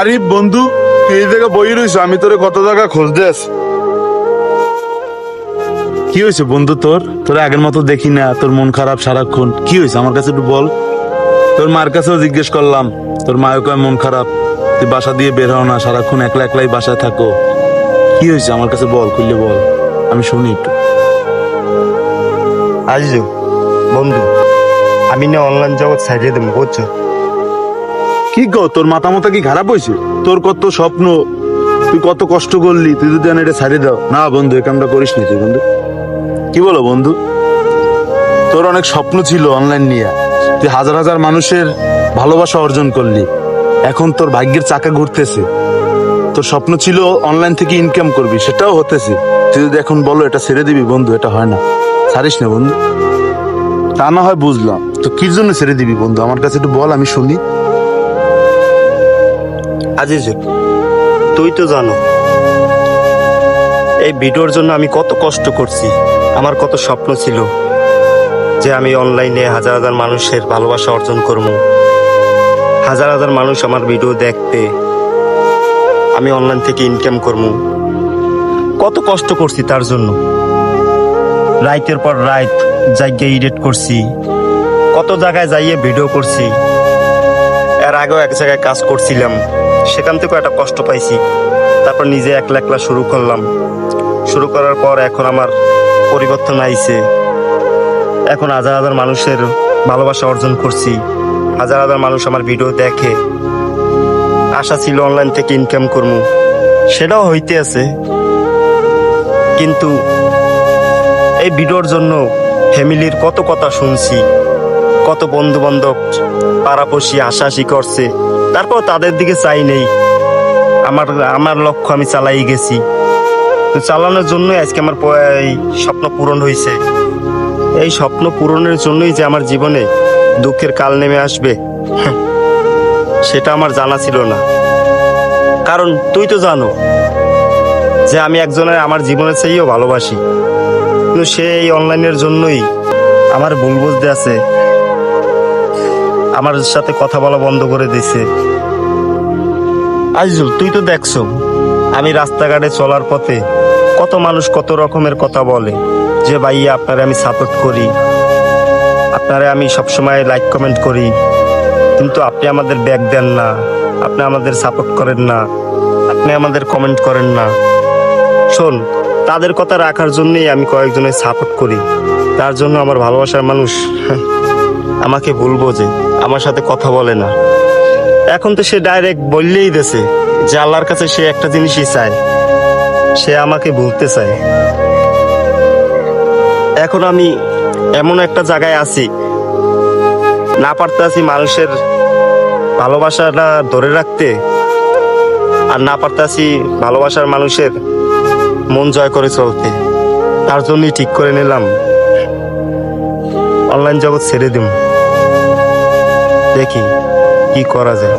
আরিফ, বন্ধু বই আমি কত কি হয়েছে, বন্ধু, তোর? তোর আগের মতো দেখি না, তোর মন খারাপ সারাক্ষণ। কি হয়েছে, আমার কাছে একটু বল। তোর মার কাছেও জিজ্ঞেস করলাম, তোর মায়ের কয় মন খারাপ, তুই বাসা দিয়ে বের হও না, সারাক্ষণ একলা একলাই বাসায় থাকো। কি হয়েছে, আমার কাছে বল, খুললে বল, আমি শুনি একটু। আজু বন্ধু, আমি না অনলাইন জগৎ সাইডে দেবো, বুঝছ? কি গো, তোর মাথা মাথা কি খারাপ হয়েছে? তোর কত স্বপ্ন, তুই কত কষ্ট করলি, তুই যদি এটা ছাড়িয়ে দাও। না বন্ধু, এ কামটা করিস নি তুই বন্ধু। কি বলো বন্ধু? তোর অনেক স্বপ্ন ছিল অনলাইন নিয়ে। তুই হাজার হাজার মানুষের ভালোবাসা অর্জন করলি। এখন তোর ভাগ্যের চাকা ঘুরতেছে। তোর স্বপ্ন ছিল অনলাইন থেকে ইনকাম করবি, সেটাও হতেছে। তুই যদি এখন বলো, এটা ছেড়ে দিবি, বন্ধু, এটা হয় না। ছাড়িস না বন্ধু। তা না হয় বুঝলাম। তো কির জন্য ছেড়ে দিবি বন্ধু? আমার কাছে একটু বল, আমি শুনি। আজিজু তুই তো জানো, এই ভিডিওর জন্য আমি কত কষ্ট করছি। আমার কত স্বপ্ন ছিল যে আমি অনলাইনে হাজার হাজার মানুষের ভালোবাসা অর্জন করব। হাজার হাজার মানুষ আমার ভিডিও দেখতে আমি অনলাইন থেকে ইনকাম করব। কত কষ্ট করছি তার জন্য। রাইতের পর রাইত জায়গায় এডিট করছি। কত জায়গায় যাইয়ে ভিডিও করছি। এর আগেও এক জায়গায় কাজ করছিলাম। সেখান থেকেও একটা কষ্ট পাইছি। তারপর নিজে একলা একলা শুরু করলাম। শুরু করার পর এখন আমার পরিবর্তন আইছে। এখন হাজার হাজার মানুষের ভালোবাসা অর্জন করছি। হাজার হাজার মানুষ আমার ভিডিও দেখে। আশা ছিল অনলাইন থেকে ইনকাম করব। সেটাও হইতে আছে। কিন্তু এই ভিডিওর জন্য ফ্যামিলির কত কথা শুনছি। কত বন্ধু বান্ধব পাড়াপড়শি হাসাহাসি করছে। তারপর তাদের দিকে চাই নেই। আমার আমার লক্ষ্য আমি চালাই গেছি। তো চালানোর জন্যই আজকে আমার স্বপ্ন পূরণ হয়েছে। এই স্বপ্ন পূরণের জন্যই যে আমার জীবনে দুঃখের কাল নেমে আসবে হ্যাঁ, সেটা আমার জানা ছিল না। কারণ তুই তো জানো যে আমি একজনের আমার জীবনের চেয়েও ভালোবাসি। কিন্তু সে এই অনলাইনের জন্যই আমার ভুল বুঝতে আছে। আমার সাথে কথা বলা বন্ধ করে দিছে। আজিজুল তুই তো দেখছ, আমি রাস্তাঘাটে চলার পথে কত মানুষ কত রকমের কথা বলে, যে ভাইয়া, আপনারে আমি সাপোর্ট করি, আপনারে আমি সবসময় লাইক কমেন্ট করি, কিন্তু আপনি আমাদের ব্যাগ দেন না, আপনি আমাদের সাপোর্ট করেন না, আপনি আমাদের কমেন্ট করেন না। শোন, তাদের কথা রাখার জন্যই আমি কয়েকজনের সাপোর্ট করি, তার জন্য আমার ভালোবাসার মানুষ আমাকে ভুল বোঝে আমার সাথে কথা বলে না। এখন তো সে ডাইরেক্ট বললেই দেছে যে আল্লাহর কাছে সে একটা জিনিসই চায়। সে আমাকে ভুলতে চায়। এখন আমি এমন একটা জায়গায় আছি, না পারতে আছি মানুষের ভালোবাসাটা ধরে রাখতে আর না পারতে আছি ভালোবাসার মানুষের মন জয় করে চলতে। তার জন্যই ঠিক করে নিলাম। অনলাইন জগৎ ছেড়ে দিব দেখি কি করা যায়।